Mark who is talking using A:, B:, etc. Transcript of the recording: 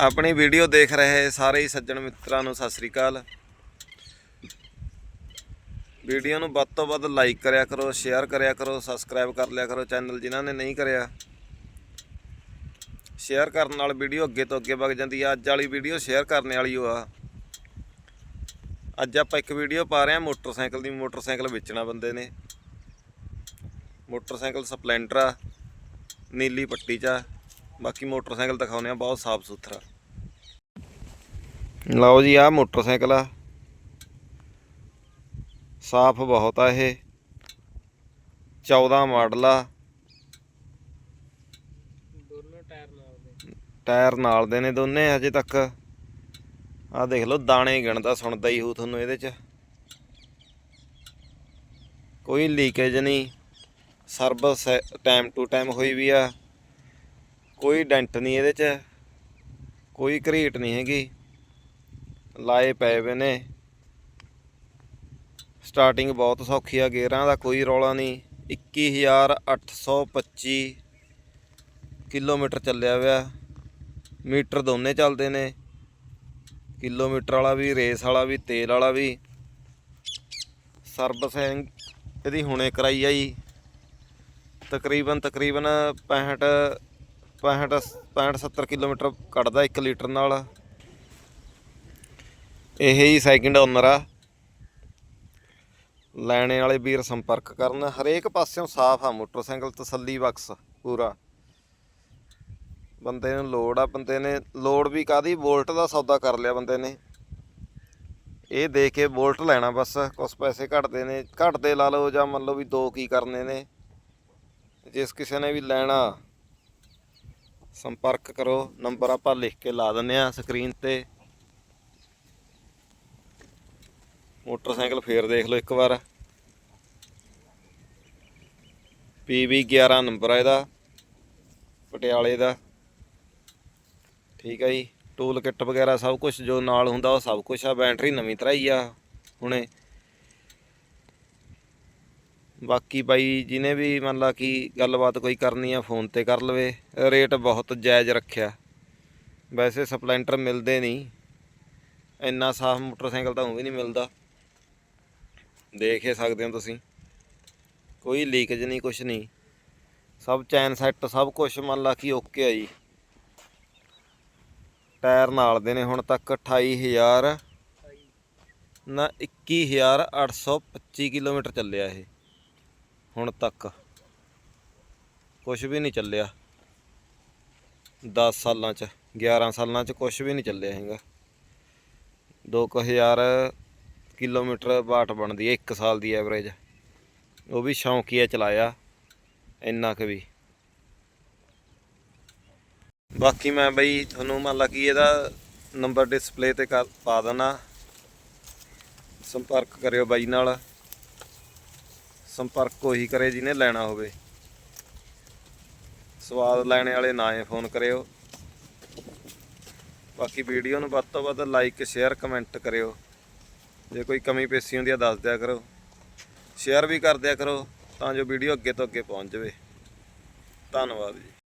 A: ਆਪਣੀ ਵੀਡੀਓ ਦੇਖ ਰਹੇ ਸਾਰੇ ਸੱਜਣ ਮਿੱਤਰਾਂ ਨੂੰ ਸਤਿ ਸ੍ਰੀ ਅਕਾਲ। ਵੀਡੀਓ ਨੂੰ ਵੱਧ ਤੋਂ ਵੱਧ ਲਾਈਕ ਕਰਿਆ ਕਰੋ ਸ਼ੇਅਰ ਕਰਿਆ ਕਰੋ ਸਬਸਕ੍ਰਾਈਬ ਕਰ ਲਿਆ ਕਰੋ ਚੈਨਲ ਜਿਨ੍ਹਾਂ ਨੇ ਨਹੀਂ ਕਰਿਆ। ਸ਼ੇਅਰ ਕਰਨ ਨਾਲ ਵੀਡੀਓ ਅੱਗੇ ਤੋਂ ਅੱਗੇ ਵਗ ਜਾਂਦੀ ਆ। ਅੱਜ ਵਾਲੀ ਵੀਡੀਓ ਸ਼ੇਅਰ ਕਰਨ ਵਾਲੀ ਓ ਆ। ਅੱਜ ਆਪਾਂ ਇੱਕ ਵੀਡੀਓ ਪਾ ਰਹੇ ਹਾਂ, ਮੋਟਰਸਾਈਕਲ ਦੀ। ਮੋਟਰਸਾਈਕਲ ਵੇਚਣਾ ਬੰਦੇ ਨੇ। ਮੋਟਰਸਾਈਕਲ ਸਪਲੈਂਡਰ ਆ, ਨੀਲੀ ਪੱਟੀ ਚ ਆ। ਬਾਕੀ ਮੋਟਰਸਾਈਕਲ ਦਿਖਾਉਂਦੇ ਆ ਬਹੁਤ ਸਾਫ਼ ਸੁਥਰਾ। ਲਓ ਜੀ ਆ ਮੋਟਰਸਾਈਕਲ ਆ। ਸਾਫ਼ ਬਹੁਤ ਆ ਇਹ। 14 ਮਾਡਲ ਆ।
B: ਦੋਨੋਂ ਟਾਇਰ ਨਾਲ ਦੇ।
A: ਟਾਇਰ ਨਾਲ ਦੇ ਨੇ ਦੋਨੇ ਹਜੇ ਤੱਕ। ਆ ਦੇਖ ਲਓ ਦਾਣੇ ਗਿਣਦਾ ਸੁਣਦਾ ਹੀ ਹੋ ਤੁਹਾਨੂੰ ਇਹਦੇ ਚ। ਕੋਈ ਲੀਕੇਜ ਨਹੀਂ। ਸਰਵਿਸ ਟਾਈਮ ਟੂ ਟਾਈਮ ਹੋਈ ਵੀ ਆ। ਕੋਈ ਡੈਂਟ ਨਹੀਂ ਇਹਦੇ ਚ, ਕੋਈ ਘਰੀਟ ਨਹੀਂ ਹੈਗੀ। ਲਾਏ ਪਏ ਵੇ ਨੇ। ਸਟਾਰਟਿੰਗ ਬਹੁਤ ਸੌਖੀ ਆ ਗੇਅਰਾਂ ਦਾ ਕੋਈ ਰੌਲਾ ਨਹੀਂ। 21825 ਕਿਲੋਮੀਟਰ ਚੱਲਿਆ ਹੋਇਆ ਮੀਟਰ ਦੋਨੇ ਚੱਲਦੇ ਨੇ। ਕਿਲੋਮੀਟਰ ਵਾਲਾ ਵੀ, ਰੇਸ ਵਾਲਾ ਵੀ, ਤੇਲ ਵਾਲਾ ਵੀ। ਸਰਵਿਸ ਇਹਦੀ ਹੁਣੇ ਕਰਾਈ ਆ ਜੀ। ਤਕਰੀਬਨ ਤਕਰੀਬਨ 65 65 65 70 ਕਿਲੋਮੀਟਰ ਕੱਢਦਾ 1 ਲੀਟਰ ਨਾਲ। ਇਹ ਹੀ ਸੈਕਿੰਡ ਓਨਰ ਆ। ਲੈਣੇ ਵਾਲੇ ਵੀਰ ਸੰਪਰਕ ਕਰਨ। ਹਰੇਕ ਪਾਸਿਓਂ ਸਾਫ਼ ਆ ਮੋਟਰਸਾਈਕਲ, ਤਸੱਲੀ ਬਖਸ਼, ਪੂਰਾ। ਬੰਦੇ ਨੂੰ ਲੋੜ ਆ, ਬੰਦੇ ਨੇ ਲੋੜ ਵੀ ਕਾਦੀ ਵੋਲਟ ਦਾ ਸੌਦਾ ਕਰ ਲਿਆ ਬੰਦੇ ਨੇ। ਇਹ ਦੇ ਕੇ ਵੋਲਟ ਲੈਣਾ ਬਸ। ਕੁਝ ਪੈਸੇ ਘਟਦੇ ਨੇ। ਘਟਦੇ ਲਾ ਲਓ ਜਾਂ ਮੰਨ ਲਓ ਵੀ ਦੋ ਕੀ ਕਰਨੇ ਨੇ। ਜਿਸ ਕਿਸੇ ਨੇ ਵੀ ਲੈਣਾ। ਸੰਪਰਕ ਕਰੋ, ਨੰਬਰ ਆਪਾਂ ਲਿਖ ਕੇ ਲਾ ਦਿੰਨੇ ਆ ਸਕਰੀਨ ਤੇ। ਮੋਟਰਸਾਈਕਲ ਫੇਰ ਦੇਖ ਲਓ ਇੱਕ ਵਾਰ। PV 11 ਨੰਬਰ ਆ ਇਹਦਾ, ਪਟਿਆਲੇ ਦਾ। ਠੀਕ ਹੈ ਜੀ ਟੂਲ ਕਿੱਟ ਵਗੈਰਾ ਸਭ ਕੁਝ ਜੋ ਨਾਲ ਹੁੰਦਾ ਉਹ ਸਭ ਕੁਝ ਆ ਬੈਟਰੀ ਨਵੀਂ ਤਰਾਈ ਆ ਹੁਣੇ। ਬਾਕੀ ਬਾਈ ਜਿਹਨੇ ਵੀ ਮੰਨ ਲਾ ਕਿ ਗੱਲਬਾਤ ਕੋਈ ਕਰਨੀ ਆ, ਫੋਨ ਤੇ ਕਰ ਲਵੇ। ਰੇਟ ਬਹੁਤ ਜਾਇਜ਼ ਰੱਖਿਆ। ਵੈਸੇ ਸਪਲੈਂਡਰ ਮਿਲਦੇ ਨਹੀਂ। ਇੰਨਾ ਸਾਫ਼ ਮੋਟਰਸਾਈਕਲ ਤਾਂ ਉਹ ਵੀ ਨਹੀਂ ਮਿਲਦਾ। ਦੇਖ ਹੀ ਸਕਦੇ ਹੋ ਤੁਸੀਂ। ਕੋਈ ਲੀਕੇਜ ਨਹੀਂ, ਕੁਛ ਨਹੀਂ। ਸਭ ਚੈਨ ਸੈੱਟ ਸਭ ਕੁਝ ਮੰਨ ਲਾ ਕਿ ਓਕੇ ਆ ਜੀ। ਟਾਇਰ ਨਾਲ ਦੇ ਨੇ ਹੁਣ ਤੱਕ 28000 ਨਾ 21825 ਕਿਲੋਮੀਟਰ ਚੱਲਿਆ ਇਹ। ਹੁਣ ਤੱਕ ਕੁਝ ਵੀ ਨਹੀਂ ਚੱਲਿਆ। 10 ਸਾਲਾਂ ਚ 11 ਸਾਲਾਂ ਚ ਕੁਝ ਵੀ ਨਹੀਂ ਚੱਲਿਆ ਹੈਗਾ। 2000 ਕਿਲੋਮੀਟਰ ਬਾਟ ਬਣਦੀ ਹੈ 1 ਸਾਲ ਦੀ ਐਵਰੇਜ। ਉਹ ਵੀ ਸ਼ੌਂਕੀਆ ਚਲਾਇਆ, ਇੰਨਾ ਕੁ ਵੀ। ਬਾਕੀ ਮੈਂ ਬਈ ਤੁਹਾਨੂੰ ਮੰਨ ਲਾ ਕਿ ਇਹਦਾ ਨੰਬਰ ਡਿਸਪਲੇ ਤੇ ਕਰ ਪਾ ਦੇਣਾ ਸੰਪਰਕ ਕਰਿਓ ਬਾਈ ਨਾਲ। ਸੰਪਰਕ ਉਹੀ ਕਰੇ ਜਿਹਨੇ ਲੈਣਾ ਹੋਵੇ। ਸਵਾਦ ਲੈਣੇ ਵਾਲੇ ਨਾ ਹੀ ਫੋਨ ਕਰਿਓ। ਬਾਕੀ ਵੀਡੀਓ ਨੂੰ ਵੱਧ ਤੋਂ ਵੱਧ ਲਾਈਕ ਸ਼ੇਅਰ ਕਮੈਂਟ ਕਰਿਓ। ਜੇ ਕੋਈ ਕਮੀ ਪੇਸ਼ੀ ਹੁੰਦੀ ਆ, ਦੱਸ ਦਿਆ ਕਰੋ। ਸ਼ੇਅਰ ਵੀ ਕਰ ਦਿਆ ਕਰੋ ਤਾਂ ਜੋ ਵੀਡੀਓ ਅੱਗੇ ਤੋਂ ਅੱਗੇ ਪਹੁੰਚ ਜਾਵੇ। ਧੰਨਵਾਦ ਜੀ।